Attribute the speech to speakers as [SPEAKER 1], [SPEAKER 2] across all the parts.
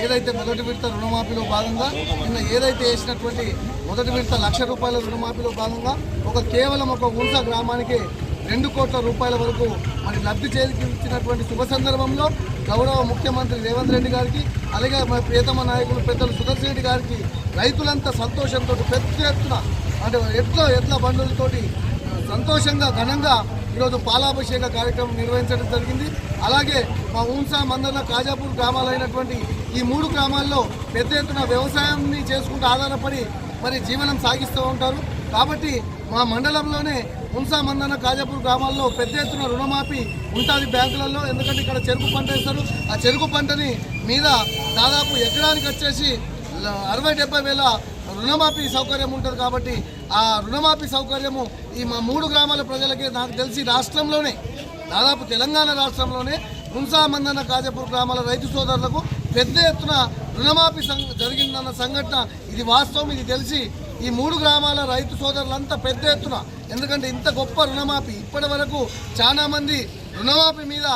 [SPEAKER 1] ఏదైతే మొదటి విడత రుణమాఫీలో భాగంగా నిన్న ఏదైతే వేసినటువంటి మొదటి విడత లక్ష రూపాయల రుణమాఫీలో భాగంగా ఒక కేవలం ఒక ఉంస గ్రామానికి రెండు కోట్ల రూపాయల వరకు మరి లబ్ధి చేకూర్చినటువంటి శుభ సందర్భంలో గౌరవ ముఖ్యమంత్రి రేవంత్ రెడ్డి గారికి అలాగే మన ప్రియతమ నాయకులు పెద్దలు సుదర్శన్ రెడ్డి గారికి రైతులంతా సంతోషంతో పెద్ద ఎత్తున అంటే ఎట్ల ఎట్ల బండులతోటి సంతోషంగా ఘనంగా ఈరోజు పాలాభిషేక కార్యక్రమం నిర్వహించడం జరిగింది. అలాగే మా ఊంసా మందన కాజాపూర్ గ్రామాలైనటువంటి ఈ మూడు గ్రామాల్లో పెద్ద ఎత్తున వ్యవసాయాన్ని చేసుకుంటూ ఆధారపడి మరి జీవనం సాగిస్తూ ఉంటారు. కాబట్టి మా మండలంలోనే ఉంసా మందన కాజాపూర్ గ్రామాల్లో పెద్ద ఎత్తున రుణమాఫీ ఉంటుంది బ్యాంకులలో. ఎందుకంటే ఇక్కడ చెరుకు పంట వేస్తారు. ఆ చెరుకు పంటని మీద దాదాపు ఎకరానికి వచ్చేసి అరవై డెబ్బై వేల రుణమాఫీ సౌకర్యం ఉంటుంది కాబట్టి ఆ రుణమాఫీ సౌకర్యము ఈ మా మూడు గ్రామాల ప్రజలకే నాకు తెలిసి రాష్ట్రంలోనే దాదాపు తెలంగాణ రాష్ట్రంలోనే ముంసా మందన కాజాపూర్ గ్రామాల రైతు సోదరులకు పెద్ద ఎత్తున రుణమాఫీ సం జరిగిందన్న సంఘటన ఇది వాస్తవం ఇది తెలిసి ఈ మూడు గ్రామాల రైతు సోదరులంతా పెద్ద ఎత్తున. ఎందుకంటే ఇంత గొప్ప రుణమాఫీ ఇప్పటి వరకు చాలామంది రుణమాఫీ మీద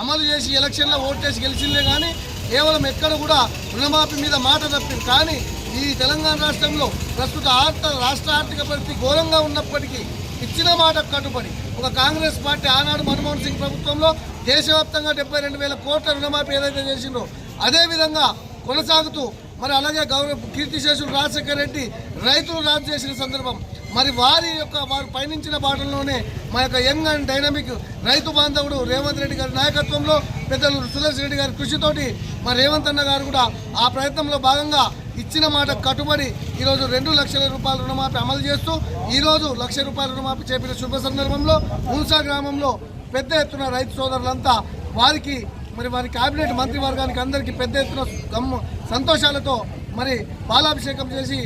[SPEAKER 1] అమలు చేసి ఎలక్షన్లో ఓటేసి గెలిచిందే కానీ కేవలం ఎక్కడ కూడా రుణమాఫీ మీద మాట తప్పింది కానీ ఈ తెలంగాణ రాష్ట్రంలో ప్రస్తుత ఆర్థిక రాష్ట్ర ఆర్థిక పరిస్థితి ఘోరంగా ఉన్నప్పటికీ ఇచ్చిన మాట కట్టుబడి ఒక కాంగ్రెస్ పార్టీ ఆనాడు మన్మోహన్ సింగ్ ప్రభుత్వంలో దేశవ్యాప్తంగా డెబ్బై రెండు వేల కోట్ల రుణమాఫీ ఏదైతే చేసిందో అదేవిధంగా కొనసాగుతూ మరి అలాగే గౌరవ కీర్తిశేషులు రాజశేఖర రెడ్డి రైతులు రాజు చేసిన సందర్భం. మరి వారి యొక్క వారు పయనించిన బాటల్లోనే మా యొక్క యంగ్ అండ్ డైనమిక్ రైతు బాంధవుడు రేవంత్ రెడ్డి గారి నాయకత్వంలో పెద్దలు సురేష్ రెడ్డి గారి కృషితోటి మరి రేవంత్ అన్న గారు కూడా ఆ ప్రయత్నంలో భాగంగా ఇచ్చిన మాట కట్టుబడి ఈరోజు రెండు లక్షల రూపాయల రుణమాఫీ అమలు చేస్తూ ఈరోజు లక్ష రూపాయల రుణమాఫీ చేపిన శుభ సందర్భంలో ఊన్సా గ్రామంలో పెద్ద ఎత్తున రైతు సోదరులంతా వారికి మరి వారి కేబినెట్ మంత్రివర్గానికి అందరికీ పెద్ద ఎత్తున గమ్ము సంతోషాలతో మరి పాలాభిషేకం చేసి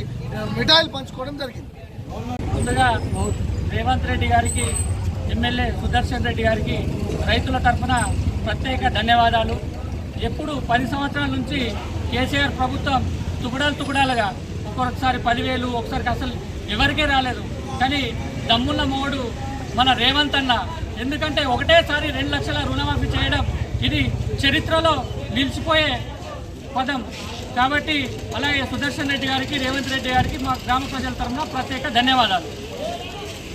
[SPEAKER 1] మిఠాయిలు పంచుకోవడం జరిగింది.
[SPEAKER 2] ముందుగా రేవంత్ రెడ్డి గారికి ఎమ్మెల్యే సుదర్శన్ రెడ్డి గారికి రైతుల తరఫున ప్రత్యేక ధన్యవాదాలు. ఎప్పుడు పది సంవత్సరాల నుంచి కేసీఆర్ ప్రభుత్వం తుగుడాలు తుకుడాలుగా ఒక్కొక్కసారి పదివేలు ఒకసారికి అసలు ఎవరికే రాలేదు. కానీ దమ్ముల మోడు మన రేవంత్ అన్న ఎందుకంటే ఒకటేసారి రెండు లక్షల రుణమాఫీ చేయడం ఇది చరిత్రలో నిలిచిపోయే పదం. కాబట్టి అలాగే సుదర్శన్ రెడ్డి గారికి రేవంత్ రెడ్డి గారికి మా గ్రామ ప్రజల తరఫున ప్రత్యేక ధన్యవాదాలు.